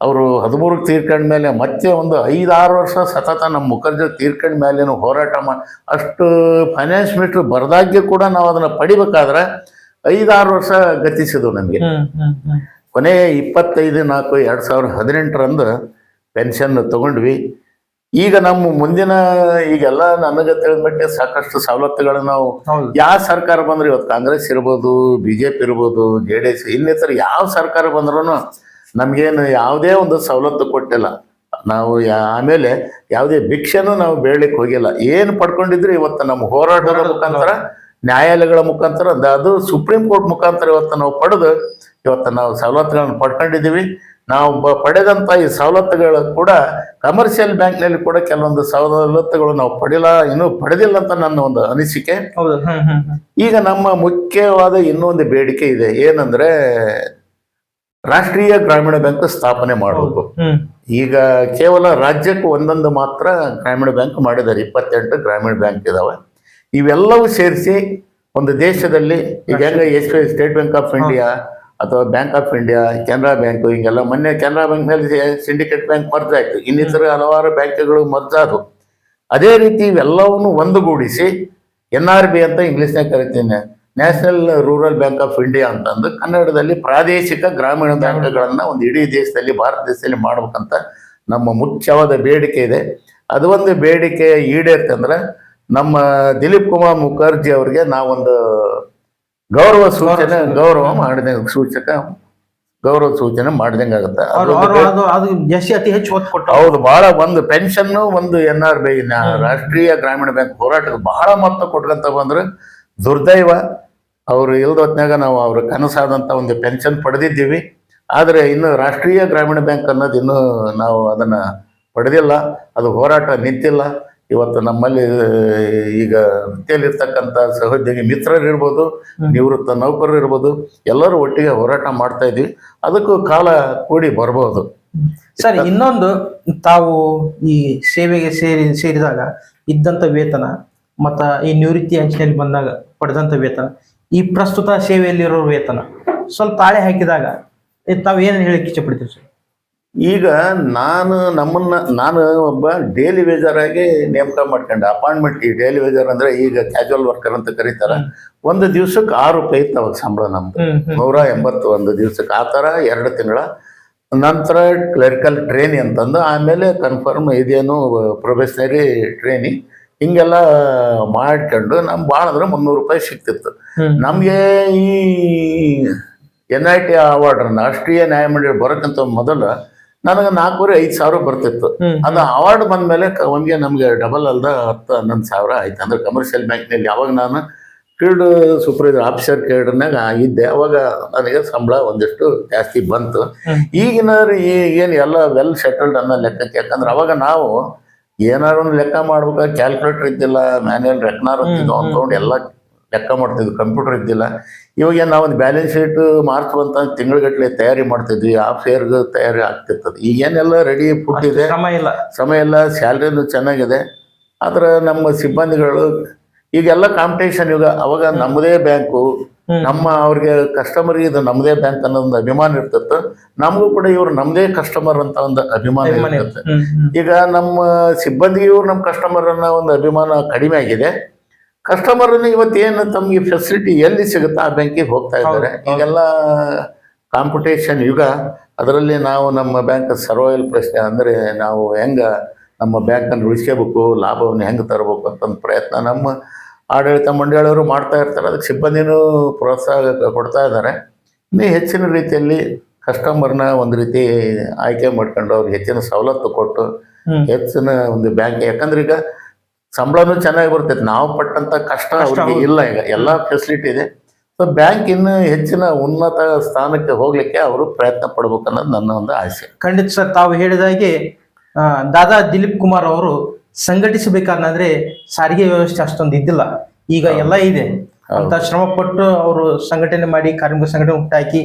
ಅವರು ಹದಿಮೂರು ತೀರ್ಕೊಂಡ ಮೇಲೆ ಮತ್ತೆ ಒಂದು ಐದಾರು ವರ್ಷ ಸತತ ನಮ್ಮ ಮುಖರ್ಜಿ ತೀರ್ಕೊಂಡ ಮೇಲೇನು ಹೋರಾಟ ಮಾ ಅಷ್ಟು ಫೈನಾನ್ಸ್ ಮಿನಿಸ್ಟರ್ ಬರದಾಗ್ಯೂ ಕೂಡ ನಾವು ಅದನ್ನು ಪಡಿಬೇಕಾದ್ರೆ ಐದಾರು ವರ್ಷ ಗತಿಸಿದ್ವು ನಮಗೆ. ಕೊನೆಯ ಇಪ್ಪತ್ತೈದು ನಾಲ್ಕು ಎರಡು ಸಾವಿರದ ಹದಿನೆಂಟರಂದು ಪೆನ್ಷನ್ ತಗೊಂಡ್ವಿ. ಈಗ ನಮ್ಮ ಮುಂದಿನ ಈಗೆಲ್ಲ ನನಗೆ ತಿಳಿದ ಮಟ್ಟಿಗೆ ಸಾಕಷ್ಟು ಸವಲತ್ತುಗಳನ್ನ ನಾವು ಯಾವ ಸರ್ಕಾರ ಬಂದ್ರೆ ಇವತ್ತು ಕಾಂಗ್ರೆಸ್ ಇರ್ಬೋದು ಬಿ ಜೆ ಪಿ ಇರ್ಬೋದು ಜೆ ಡಿ ಎಸ್ ಇನ್ನಿತರ ಯಾವ ಸರ್ಕಾರ ಬಂದ್ರೂ ನಮಗೇನು ಯಾವುದೇ ಒಂದು ಸವಲತ್ತು ಕೊಟ್ಟಿಲ್ಲ. ನಾವು ಯಾ- ಆಮೇಲೆ ಯಾವುದೇ ಭಿಕ್ಷೆನೂ ನಾವು ಬೇಡಲಿಕ್ಕೆ ಹೋಗಿಲ್ಲ. ಏನು ಪಡ್ಕೊಂಡಿದ್ರು ಇವತ್ತು ನಮ್ಮ ಹೋರಾಟದ ಮುಖಾಂತರ ನ್ಯಾಯಾಲಯಗಳ ಮುಖಾಂತರ ಅದು ಸುಪ್ರೀಂ ಕೋರ್ಟ್ ಮುಖಾಂತರ ಇವತ್ತು ನಾವು ಪಡೆದು ಇವತ್ತು ನಾವು ಸವಲತ್ತುಗಳನ್ನು ಪಡ್ಕೊಂಡಿದ್ದೀವಿ. ನಾವು ಬ- ಪಡೆದಂಥ ಈ ಸವಲತ್ತುಗಳು ಕೂಡ ಕಮರ್ಷಿಯಲ್ ಬ್ಯಾಂಕ್ನಲ್ಲಿ ಕೂಡ ಕೆಲವೊಂದು ಸವಲತ್ತುಗಳು ನಾವು ಪಡಿಲ್ಲ ಇನ್ನೂ ಪಡೆದಿಲ್ಲ ಅಂತ ನನ್ನ ಒಂದು ಅನಿಸಿಕೆ. ಈಗ ನಮ್ಮ ಮುಖ್ಯವಾದ ಇನ್ನೊಂದು ಬೇಡಿಕೆ ಇದೆ. ಏನಂದ್ರೆ ರಾಷ್ಟ್ರೀಯ ಗ್ರಾಮೀಣ ಬ್ಯಾಂಕ್ ಸ್ಥಾಪನೆ ಮಾಡೋದು ಈಗ ಕೇವಲ ರಾಜ್ಯಕ್ಕೆ ಒಂದೊಂದು ಮಾತ್ರ ಗ್ರಾಮೀಣ ಬ್ಯಾಂಕ್ ಮಾಡಿದ್ದಾರೆ. ಇಪ್ಪತ್ತೆಂಟು ಗ್ರಾಮೀಣ ಬ್ಯಾಂಕ್ ಇದಾವೆ. ಇವೆಲ್ಲವೂ ಸೇರಿಸಿ ಒಂದು ದೇಶದಲ್ಲಿ ಈಗ ಹೆಂಗ S state bank of India ಅಥವಾ bank of India Canara bank ಹಿಂಗೆಲ್ಲ ಮೊನ್ನೆ ಕೆನರಾ ಬ್ಯಾಂಕ್ನಲ್ಲಿ ಸಿಂಡಿಕೇಟ್ ಬ್ಯಾಂಕ್ ಮರ್ಜ್ ಆಯ್ತು. ಇನ್ನಿತರ ಹಲವಾರು ಬ್ಯಾಂಕ್ಗಳು ಮರ್ಜ್ ಆದವು. ಅದೇ ರೀತಿ ಇವೆಲ್ಲವನ್ನು ಒಂದುಗೂಡಿಸಿ ಎನ್ ಆರ್ ಬಿ ಅಂತ ಇಂಗ್ಲೀಷ್ನಾಗ ಕರಿತೀನಿ. National rural bank of India ಅಂತಂದು ಕನ್ನಡದಲ್ಲಿ ಪ್ರಾದೇಶಿಕ ಗ್ರಾಮೀಣ ಬ್ಯಾಂಕ್ಗಳನ್ನ ಒಂದು ಇಡೀ ದೇಶದಲ್ಲಿ ಭಾರತ ದೇಶದಲ್ಲಿ ಮಾಡ್ಬೇಕಂತ ನಮ್ಮ ಮುಖ್ಯವಾದ ಬೇಡಿಕೆ ಇದೆ. ಅದು ಒಂದು ಬೇಡಿಕೆ ಈಡೇರ್ತಂದ್ರೆ ನಮ್ಮ ದಿಲೀಪ್ ಕುಮಾರ್ ಮುಖರ್ಜಿ ಅವರಿಗೆ ನಾವೊಂದು ಗೌರವ ಸೂಚನೆ ಗೌರವ ಮಾಡಿದಂಗೆ ಸೂಚಕ ಗೌರವ ಸೂಚನೆ ಮಾಡಿದಂಗೆ ಆಗುತ್ತೆ. ಹೌದು ಬಹಳ ಒಂದು ಪೆನ್ಷನ್ ಒಂದು ಎನ್ ಆರ್ ಬಿ ರಾಷ್ಟ್ರೀಯ ಗ್ರಾಮೀಣ ಬ್ಯಾಂಕ್ ಹೋರಾಟಕ್ಕೆ ಬಹಳ ಮೊತ್ತ ಕೊಟ್ಕೊಂತ ಬಂದ್ರೆ ದುರ್ದೈವ. ಅವರು ಇಲ್ದ ಹೊತ್ನ್ಯಾಗ ನಾವು ಅವ್ರ ಕನಸಾದಂತ ಒಂದು ಪೆನ್ಷನ್ ಪಡೆದಿದ್ದೀವಿ. ಆದರೆ ಇನ್ನು ರಾಷ್ಟ್ರೀಯ ಗ್ರಾಮೀಣ ಬ್ಯಾಂಕ್ ಅನ್ನೋದು ಇನ್ನೂ ನಾವು ಅದನ್ನ ಪಡೆದಿಲ್ಲ. ಅದು ಹೋರಾಟ ನಿಂತಿಲ್ಲ. ಇವತ್ತು ನಮ್ಮಲ್ಲಿ ಈಗ ವೃತ್ತಿಯಲ್ಲಿರ್ತಕ್ಕಂಥ ಸಹೋದ್ಯೋಗಿ ಮಿತ್ರರು ಇರ್ಬೋದು ನಿವೃತ್ತ ನೌಕರರು ಇರ್ಬೋದು ಎಲ್ಲರೂ ಒಟ್ಟಿಗೆ ಹೋರಾಟ ಮಾಡ್ತಾ ಇದ್ವಿ. ಅದಕ್ಕೂ ಕಾಲ ಕೂಡಿ ಬರ್ಬೋದು. ಸರ್ ಇನ್ನೊಂದು ತಾವು ಈ ಸೇವೆಗೆ ಸೇರಿ ಸೇರಿದಾಗ ಇದ್ದಂತ ವೇತನ ಮತ್ತ ಈ ನಿವೃತ್ತಿ ಅಂಚಿನಲ್ಲಿ ಬಂದಾಗ ಪಡೆದಂತ ವೇತನ ಈ ಪ್ರಸ್ತುತ ಸೇವೆಯಲ್ಲಿರೋ ವೇತನ. ಸ್ವಲ್ಪ ತಾಳೆ ಹಾಕಿದಾಗ ತಾವೇನು ತಾವು ಏನು ಹೇಳಕ್ ಇಚ್ಛೆ ಪಡ್ತೀರಿ ಸರ್? ಈಗ ನಾನು ನಮ್ಮನ್ನ ನಾನು ಒಬ್ಬ ಡೈಲಿ ವೇಜರ್ ಆಗಿ ನೇಮಕ ಮಾಡ್ಕೊಂಡೆ. ಅಪಾಯಿಂಟ್ಮೆಂಟ್ ಈ ಡೈಲಿ ವೇಜರ್ ಅಂದ್ರೆ ಈಗ ಕ್ಯಾಜುವಲ್ ವರ್ಕರ್ ಅಂತ ಕರೀತಾರ. ಒಂದು ದಿವ್ಸಕ್ಕೆ ಆರು ರೂಪಾಯಿ ಇತ್ತು ಅವಾಗ ಸಂಬಳ ನಮ್ದು. ನೂರ ಎಂಬತ್ತು ಒಂದು ದಿವ್ಸಕ್ಕೆ. ಆ ಥರ ಎರಡು ತಿಂಗಳ. ನಂತರ ಕ್ಲರಿಕಲ್ ಟ್ರೈನಿ ಅಂತಂದು ಆಮೇಲೆ ಕನ್ಫರ್ಮ್ ಇದೇನು ಪ್ರೊಫೆಷನರಿ ಟ್ರೈನಿ ಹಿಂಗೆಲ್ಲ ಮಾಡ್ಕೊಂಡು ನಮ್ ಭಾಳ ಅಂದ್ರೆ ಮುನ್ನೂರು ರೂಪಾಯಿ ಸಿಕ್ತಿತ್ತು. ನಮಗೆ ಈ ಎನ್ ಐ ಟಿ ಅವಾರ್ಡ್ ರಾಷ್ಟ್ರೀಯ ನ್ಯಾಯಮಂಡಳಿ ಬರೋಕ್ಕಿಂತ ಮೊದಲು ನನಗೆ ನಾಲ್ಕೂವರೆ ಐದು ಸಾವಿರ ಬರ್ತಿತ್ತು. ಅದು ಅವಾರ್ಡ್ ಬಂದಮೇಲೆ ಒಮ್ಗೆ ನಮಗೆ ಡಬಲ್ ಅಲ್ದ ಹತ್ತು ಹನ್ನೊಂದು ಸಾವಿರ ಆಯ್ತು. ಅಂದ್ರೆ ಕಮರ್ಷಿಯಲ್ ಬ್ಯಾಂಕ್ನಲ್ಲಿ ಯಾವಾಗ ನಾನು ಫೀಲ್ಡ್ ಸೂಪರ್ವೈಸರ್ ಆಫೀಸರ್ ಕೇರ್ಡ್ನಾಗ ಇದ್ದೆ. ಅವಾಗ ನನಗೆ ಸಂಬಳ ಒಂದಿಷ್ಟು ಜಾಸ್ತಿ ಬಂತು. ಈಗಿನ ಏನು ಎಲ್ಲ ವೆಲ್ ಸೆಟಲ್ಡ್ ಅನ್ನೋ ಲೆಕ್ಕಕ್ಕೆ ಯಾಕಂದ್ರೆ ಅವಾಗ ನಾವು ಏನಾರು ಒಂದು ಲೆಕ್ಕ ಮಾಡ್ಬೇಕಾದ್ರೆ ಕ್ಯಾಲ್ಕುಲೇಟರ್ ಇದ್ದಿಲ್ಲ ಮ್ಯಾನ್ಯಲ್ ರೆಕ್ನಾರ್ ಹ್ಮ್, ಅಂದ್ಕೊಂಡು ಎಲ್ಲ ಲೆಕ್ಕ ಮಾಡ್ತಿದ್ವಿ ಕಂಪ್ಯೂಟರ್ ಇದ್ದಿಲ್ಲ. ಇವಾಗ ಏನು ನಾವು ಒಂದು ಬ್ಯಾಲೆನ್ಸ್ ಶೀಟ್ ಮಾರ್ಚ್ ಬಂತ ತಿಂಗಳಗಟ್ಟಲೆ ತಯಾರಿ ಮಾಡ್ತಿದ್ವಿ ಆ ಫೇರ್ಗೆ ತಯಾರಿ ಆಗ್ತಿರ್ತದೆ. ಈಗೇನೆಲ್ಲ ರೆಡಿ ಫುಡ್ ಇದೆ. ಶ್ರಮ ಇಲ್ಲ. ಸಮಯ ಇಲ್ಲ ಸ್ಯಾಲ್ರಿನೂ ಚೆನ್ನಾಗಿದೆ. ಆದರೆ ನಮ್ಮ ಸಿಬ್ಬಂದಿಗಳು ಈಗೆಲ್ಲ ಕಾಂಪಿಟೇಷನ್ ಇವಾಗ ಅವಾಗ ನಮ್ಮದೇ ಬ್ಯಾಂಕು. ನಮ್ಮ ಅವ್ರಿಗೆ ಕಸ್ಟಮರ್ ಇದು ನಮ್ಮದೇ ಬ್ಯಾಂಕ್ ಅನ್ನೋ ಒಂದು ಅಭಿಮಾನ ಇರ್ತಿತ್ತು ನಮಗೂ ಕೂಡ ಇವ್ರು ನಮ್ಮದೇ ಕಸ್ಟಮರ್ ಅಂತ ಒಂದು ಅಭಿಮಾನ ಹ್ಮ್ ಈಗ ನಮ್ಮ ಸಿಬ್ಬಂದಿಗೆ ಇವ್ರು ನಮ್ಮ ಕಸ್ಟಮರ್ ಅನ್ನೋ ಒಂದು ಅಭಿಮಾನ ಕಡಿಮೆ ಆಗಿದೆ. ಕಸ್ಟಮರ್ ಇವತ್ತು ಏನು ತಮಗೆ ಫೆಸಿಲಿಟಿ ಎಲ್ಲಿ ಸಿಗುತ್ತೆ ಆ ಬ್ಯಾಂಕಿಗೆ ಹೋಗ್ತಾ ಇದ್ದಾರೆ. ಈಗೆಲ್ಲ ಕಾಂಪಿಟೇಷನ್ ಯುಗ. ಅದರಲ್ಲಿ ನಾವು ನಮ್ಮ ಬ್ಯಾಂಕ್ ಸರ್ವೈವಲ್ ಪ್ರಶ್ನೆ ಅಂದರೆ ನಾವು ಹೆಂಗ ನಮ್ಮ ಬ್ಯಾಂಕನ್ನು ಉಳಿಸ್ಕೋಬೇಕು ಲಾಭವನ್ನು ಹೆಂಗೆ ತರಬೇಕು ಅಂತ ಒಂದು ಪ್ರಯತ್ನ. ನಮ್ಮ ಆಡಳಿತ ಮಂಡಳಿಯವರು ಮಾಡ್ತಾ ಇರ್ತಾರೆ. ಅದಕ್ಕೆ ಸಿಬ್ಬಂದಿನೂ ಪ್ರೋತ್ಸಾಹ ಕೊಡ್ತಾ ಇದ್ದಾರೆ. ಇನ್ನೂ ಹೆಚ್ಚಿನ ರೀತಿಯಲ್ಲಿ ಕಸ್ಟಮರ್ನ ಒಂದು ರೀತಿ ಆಯ್ಕೆ ಮಾಡ್ಕೊಂಡು ಅವ್ರಿಗೆ ಹೆಚ್ಚಿನ ಸವಲತ್ತು ಕೊಟ್ಟು ಹೆಚ್ಚಿನ ಒಂದು ಬ್ಯಾಂಕ್ ಯಾಕಂದ್ರೆ ಈಗ ಸಂಬಳನೂ ಚೆನ್ನಾಗಿ ಬರ್ತೈತೆ. ನಾವು ಪಟ್ಟಂತ ಕಷ್ಟ ಅವ್ರಿಗೆ ಇಲ್ಲ ಈಗ. ಎಲ್ಲ ಫೆಸಿಲಿಟಿ ಇದೆ. ಸೊ ಬ್ಯಾಂಕ್ ಇನ್ನು ಹೆಚ್ಚಿನ ಉನ್ನತ ಸ್ಥಾನಕ್ಕೆ ಹೋಗ್ಲಿಕ್ಕೆ ಅವರು ಪ್ರಯತ್ನ ಪಡ್ಬೇಕು ಅನ್ನೋದು ನನ್ನ ಒಂದು ಆಸೆ. ಖಂಡಿತ ಸರ್ ತಾವು ಹೇಳಿದಾಗೆ ದಾದಾ ದಿಲೀಪ್ ಕುಮಾರ್ ಅವರು ಸಂಘಟಿಸಬೇಕಾದ್ರೆ ಸಾರಿಗೆ ವ್ಯವಸ್ಥೆ ಅಷ್ಟೊಂದು ಇದ್ದಿಲ್ಲ. ಈಗ ಎಲ್ಲ ಇದೆ. ಅಂತ ಶ್ರಮ ಪಟ್ಟು ಅವರು ಸಂಘಟನೆ ಮಾಡಿ ಕಾರ್ಮಿಕ ಸಂಘಟನೆ ಹುಟ್ಟಾಕಿ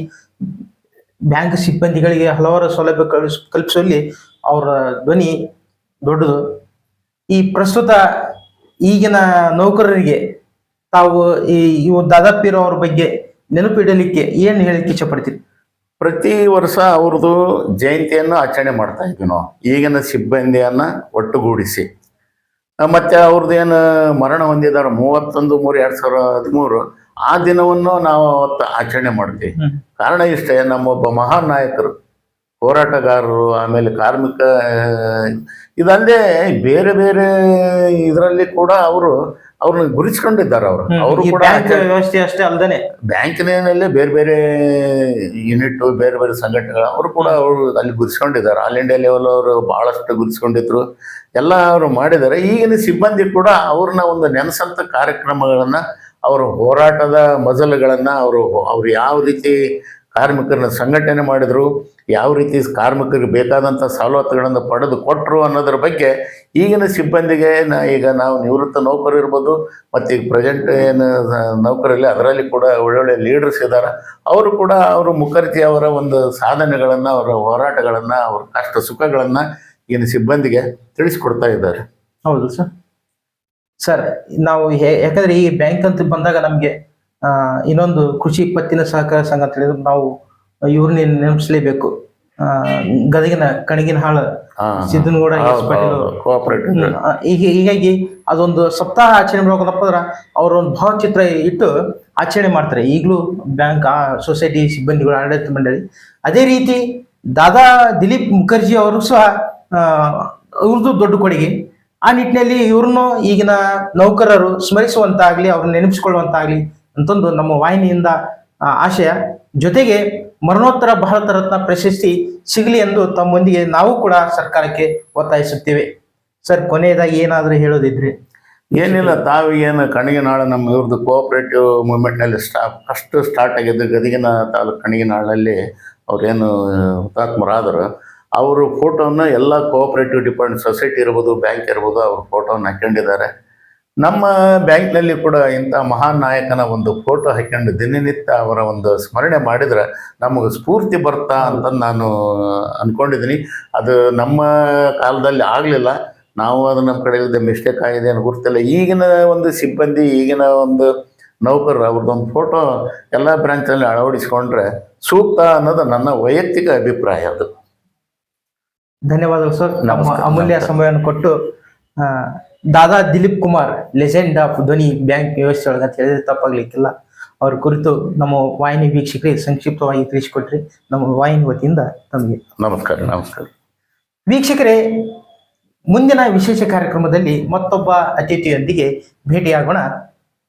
ಬ್ಯಾಂಕ್ ಸಿಬ್ಬಂದಿಗಳಿಗೆ ಹಲವಾರು ಸೌಲಭ್ಯ ಕಲ್ಪಿಸ್ ಕಲ್ಪಿಸುವಲ್ಲಿ ಅವರ ಧ್ವನಿ ದೊಡ್ಡದು. ಈ ಪ್ರಸ್ತುತ ಈಗಿನ ನೌಕರರಿಗೆ ತಾವು ಈ ಇವು ದಾದಾಪೀರ್ ಅವ್ರ ಬಗ್ಗೆ ನೆನಪಿಡಲಿಕ್ಕೆ ಏನು ಹೇಳಲಿಕ್ಕೆ ಇಚ್ಛೆ ಪಡ್ತೀರಿ ಪ್ರತಿ ವರ್ಷ ಅವ್ರದ್ದು ಜಯಂತಿಯನ್ನು ಆಚರಣೆ ಮಾಡ್ತಾ ಇದ್ವಿ ನಾವು. ಈಗಿನ ಸಿಬ್ಬಂದಿಯನ್ನು ಒಟ್ಟುಗೂಡಿಸಿ. ಮತ್ತೆ ಅವ್ರದ್ದು ಏನು ಮರಣ ಹೊಂದಿದ್ದಾರೆ ಮೂವತ್ತೊಂದು ಮೂರು ಎರಡ್ ಸಾವಿರ ಹದಿಮೂರು ಆ ದಿನವನ್ನು ನಾವು ಅವತ್ತು ಆಚರಣೆ ಮಾಡ್ತೀವಿ. ಕಾರಣ ಇಷ್ಟೇ ನಮ್ಮೊಬ್ಬ ಮಹಾನ್ ನಾಯಕರು ಹೋರಾಟಗಾರರು ಆಮೇಲೆ ಕಾರ್ಮಿಕ ಇದಲ್ಲದೆ ಬೇರೆ ಬೇರೆ ಇದರಲ್ಲಿ ಕೂಡ ಅವರು ಅವ್ರನ್ನ ಗುರಿಸ್ಕೊಂಡಿದ್ದಾರೆ ಅವರು. ಅವರು ಕೂಡ ವ್ಯವಸ್ಥೆ ಅಷ್ಟೇ ಅಲ್ಲದೆ ಬ್ಯಾಂಕಿನಲ್ಲಿ ಬೇರೆ ಬೇರೆ ಯೂನಿಟ್ ಬೇರೆ ಬೇರೆ ಸಂಘಟನೆಗಳು ಅವರು ಕೂಡ ಅವರು ಅಲ್ಲಿ ಗುರಿಸ್ಕೊಂಡಿದ್ದಾರೆ ಆಲ್ ಇಂಡಿಯಾ ಲೆವೆಲ್ ಅವರು ಬಹಳಷ್ಟು ಗುರಿಸ್ಕೊಂಡಿದ್ರು ಎಲ್ಲ ಅವರು ಮಾಡಿದ್ದಾರೆ. ಈಗಿನ ಸಿಬ್ಬಂದಿ ಕೂಡ ಅವ್ರನ್ನ ಒಂದು ನೆನೆಸಂತ ಕಾರ್ಯಕ್ರಮಗಳನ್ನ ಅವರ ಹೋರಾಟದ ಮಜಲುಗಳನ್ನ ಅವರು ಅವ್ರು ಯಾವ ರೀತಿ ಕಾರ್ಮಿಕರನ್ನ ಸಂಘಟನೆ ಮಾಡಿದರು, ಯಾವ ರೀತಿ ಕಾರ್ಮಿಕರಿಗೆ ಬೇಕಾದಂಥ ಸವಲತ್ತುಗಳನ್ನು ಪಡೆದು ಕೊಟ್ಟರು ಅನ್ನೋದ್ರ ಬಗ್ಗೆ ಈಗಿನ ಸಿಬ್ಬಂದಿಗೆ ನಾ, ಈಗ ನಾವು ನಿವೃತ್ತ ನೌಕರು ಇರ್ಬೋದು, ಮತ್ತು ಈಗ ಪ್ರೆಸೆಂಟ್ ಏನು ನೌಕರಲ್ಲಿ ಅದರಲ್ಲಿ ಕೂಡ ಒಳ್ಳೊಳ್ಳೆ ಲೀಡರ್ಸ್ ಇದ್ದಾರೆ ಅವರು ಕೂಡ ಅವರು ಮುಖರ್ಜಿ ಅವರ ಒಂದು ಸಾಧನೆಗಳನ್ನು, ಅವರ ಹೋರಾಟಗಳನ್ನು, ಅವರ ಕಷ್ಟ ಸುಖಗಳನ್ನು ಈಗಿನ ಸಿಬ್ಬಂದಿಗೆ ತಿಳಿಸ್ಕೊಡ್ತಾ ಇದ್ದಾರೆ. ಹೌದು ಸರ್. ಸರ್, ನಾವು ಯಾಕಂದರೆ ಈ ಬ್ಯಾಂಕ್ ಅಂತ ಬಂದಾಗ ನಮಗೆ ಇನ್ನೊಂದು ಕೃಷಿ ಪತ್ತಿನ ಸಹಕಾರ ಸಂಘ ಅಂತ ಹೇಳಿದ್ರೆ ನಾವು ಇವ್ರನ್ನ ನೆನಪಿಸ್ಲೇಬೇಕು ಗದಗಿನ ಕಣಗಿನ ಹಾಳ ಸಿದ್ದನಗೌಡ ಈಗ ಹೀಗಾಗಿ ಅದೊಂದು ಸಪ್ತಾಹ ಆಚರಣೆ ಮಾಡ್ಬೇಕಪ್ಪ ಅಂದ್ರೆ ಅವ್ರ ಒಂದು ಭಾವಚಿತ್ರ ಇಟ್ಟು ಆಚರಣೆ ಮಾಡ್ತಾರೆ. ಈಗಲೂ ಬ್ಯಾಂಕ್ ಆ ಸೊಸೈಟಿ ಸಿಬ್ಬಂದಿಗಳು ಆಡಳಿತ ಮಂಡಳಿ. ಅದೇ ರೀತಿ ದಾದಾ ದಿಲೀಪ್ ಮುಖರ್ಜಿ ಅವರು ಸಹ ಆ, ಇವ್ರದ್ದು ದೊಡ್ಡ ಕೊಡುಗೆ. ಆ ನಿಟ್ಟಿನಲ್ಲಿ ಇವ್ರನ್ನೂ ಈಗಿನ ನೌಕರರು ಸ್ಮರಿಸುವಂತಾಗ್ಲಿ ಅವ್ರನ್ನ ನೆನಪಿಸಿಕೊಳ್ಳುವಂತಾಗ್ಲಿ ಅಂತಂದು ನಮ್ಮ ವಾಹಿನಿಯಿಂದ ಆಶಯ. ಜೊತೆಗೆ ಮರಣೋತ್ತರ ಭಾರತ ರತ್ನ ಪ್ರಶಸ್ತಿ ಸಿಗಲಿ ಎಂದು ತಮ್ಮೊಂದಿಗೆ ನಾವು ಕೂಡ ಸರ್ಕಾರಕ್ಕೆ ಒತ್ತಾಯಿಸುತ್ತೇವೆ. ಸರ್, ಕೊನೆಯದಾಗಿ ಏನಾದರೂ ಹೇಳೋದಿದ್ರೆ? ಏನಿಲ್ಲ ತಾವು ಏನು ಕಣಿಗಿನಾಳ ನಮ್ಮ ಇವ್ರದ್ದು ಕೋಆಪರೇಟಿವ್ ಮೂಮೆಂಟ್ನಲ್ಲಿ ಸ್ಟಾ ಫಸ್ಟ್ ಸ್ಟಾರ್ಟ್ ಆಗಿದ್ದು ಗದಗಿನ ತಾಲೂಕು ಕಣಿಗಿನಾಳಲ್ಲಿ ಅವ್ರೇನು ಹುತಾತ್ಮರಾದರು. ಅವರು ಫೋಟೋನ ಎಲ್ಲ ಕೋಆಪರೇಟಿವ್ ಡಿಪಾರ್ಟ್ಮೆಂಟ್ ಸೊಸೈಟಿ ಇರ್ಬೋದು ಬ್ಯಾಂಕ್ ಇರ್ಬೋದು, ಅವ್ರ ಫೋಟೋನ ಹಾಕೊಂಡಿದ್ದಾರೆ ನಮ್ಮ ಬ್ಯಾಂಕ್ನಲ್ಲಿ ಕೂಡ ಇಂಥ ಮಹಾನ್ ನಾಯಕನ ಒಂದು ಫೋಟೋ ಹಾಕೊಂಡು ದಿನನಿತ್ಯ ಅವರ ಒಂದು ಸ್ಮರಣೆ ಮಾಡಿದ್ರೆ ನಮಗೆ ಸ್ಫೂರ್ತಿ ಬರ್ತಾ ಅಂತ ನಾನು ಅಂದ್ಕೊಂಡಿದ್ದೀನಿ ಅದು ನಮ್ಮ ಕಾಲದಲ್ಲಿ ಆಗಲಿಲ್ಲ. ನಾವು ಅದು ನಮ್ಮ ಕಡೆ ಇಲ್ಲದೆ ಮಿಸ್ಟೇಕ್ ಆಗಿದೆ ಅನ್ನೋ ಗುರ್ತಿಲ್ಲ ಈಗಿನ ಒಂದು ಸಿಬ್ಬಂದಿ ಈಗಿನ ಒಂದು ನೌಕರರು ಅವ್ರದ್ದೊಂದು ಫೋಟೋ ಎಲ್ಲ ಬ್ರಾಂಚಲ್ಲಿ ಅಳವಡಿಸ್ಕೊಂಡ್ರೆ ಸೂಕ್ತ ಅನ್ನೋದು ನನ್ನ ವೈಯಕ್ತಿಕ ಅಭಿಪ್ರಾಯ ಅದು. ಧನ್ಯವಾದಗಳು ಸರ್. ನಮ್ಮ ಅಮೂಲ್ಯ ಸಮಯವನ್ನು ಕೊಟ್ಟು ದಾದಾ ದಿಲೀಪ್ ಕುಮಾರ್ ಲೆಜೆಂಡ್ ಆಫ್ ಧ್ವನಿ ಬ್ಯಾಂಕ್ ವ್ಯವಸ್ಥೆ ಒಳಗೆ ಅಂತ ಹೇಳಿದ್ರೆ ತಪ್ಪಾಗ್ಲಿಕ್ಕಿಲ್ಲ. ಅವ್ರ ಕುರಿತು ನಮ್ಮ ವಾಹಿನಿ ವೀಕ್ಷಕರಿಗೆ ಸಂಕ್ಷಿಪ್ತವಾಗಿ ತಿಳಿಸಿಕೊಟ್ರಿ. ನಮ್ಮ ವಾಹಿನಿ ವತಿಯಿಂದ ತಮಗೆ ನಮಸ್ಕಾರ ನಮಸ್ಕಾರ. ವೀಕ್ಷಕರೇ ಮುಂದಿನ ವಿಶೇಷ ಕಾರ್ಯಕ್ರಮದಲ್ಲಿ ಮತ್ತೊಬ್ಬ ಅತಿಥಿಯೊಂದಿಗೆ ಭೇಟಿಯಾಗೋಣ.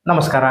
ನಮಸ್ಕಾರ.